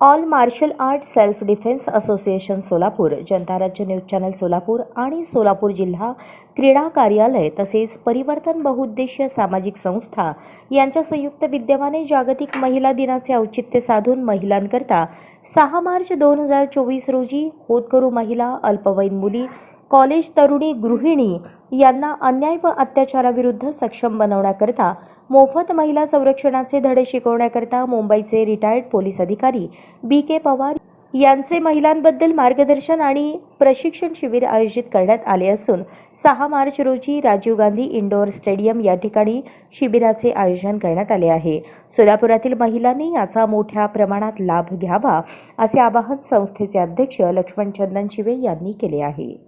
All martial art self defence association Solapur जनता राज्य news channel Solapur आणि सोलापूर जिल्हा क्रीडा कार्यालय तसेच परिवर्तन बहुउद्देशीय सामाजिक संस्था यांच्या संयुक्त विद्यमाने जागतिक महिला दिनाचे औचित्य साधून महिलांकरता सहा मार्च दोन हजार चोवीस रोजी होतकरू महिला अल्पवयीन मुली कॉलेज तरुणी गृहिणी यांना अन्याय व अत्याचाराविरुद्ध सक्षम बनवण्याकरता मोफत महिला संरक्षणाचे धडे शिकवण्याकरता मुंबईचे रिटायर्ड पोलीस अधिकारी बी के पवार यांचे महिलांबद्दल मार्गदर्शन आणि प्रशिक्षण शिबिर आयोजित करण्यात आले असून सहा मार्च रोजी राजीव गांधी इंडोर स्टेडियम या ठिकाणी शिबिराचे आयोजन करण्यात आले आहे. सोलापुरातील महिलांनी याचा मोठ्या प्रमाणात लाभ घ्यावा असे आवाहन संस्थेचे अध्यक्ष लक्ष्मण चंदन शिवे यांनी केले आहे.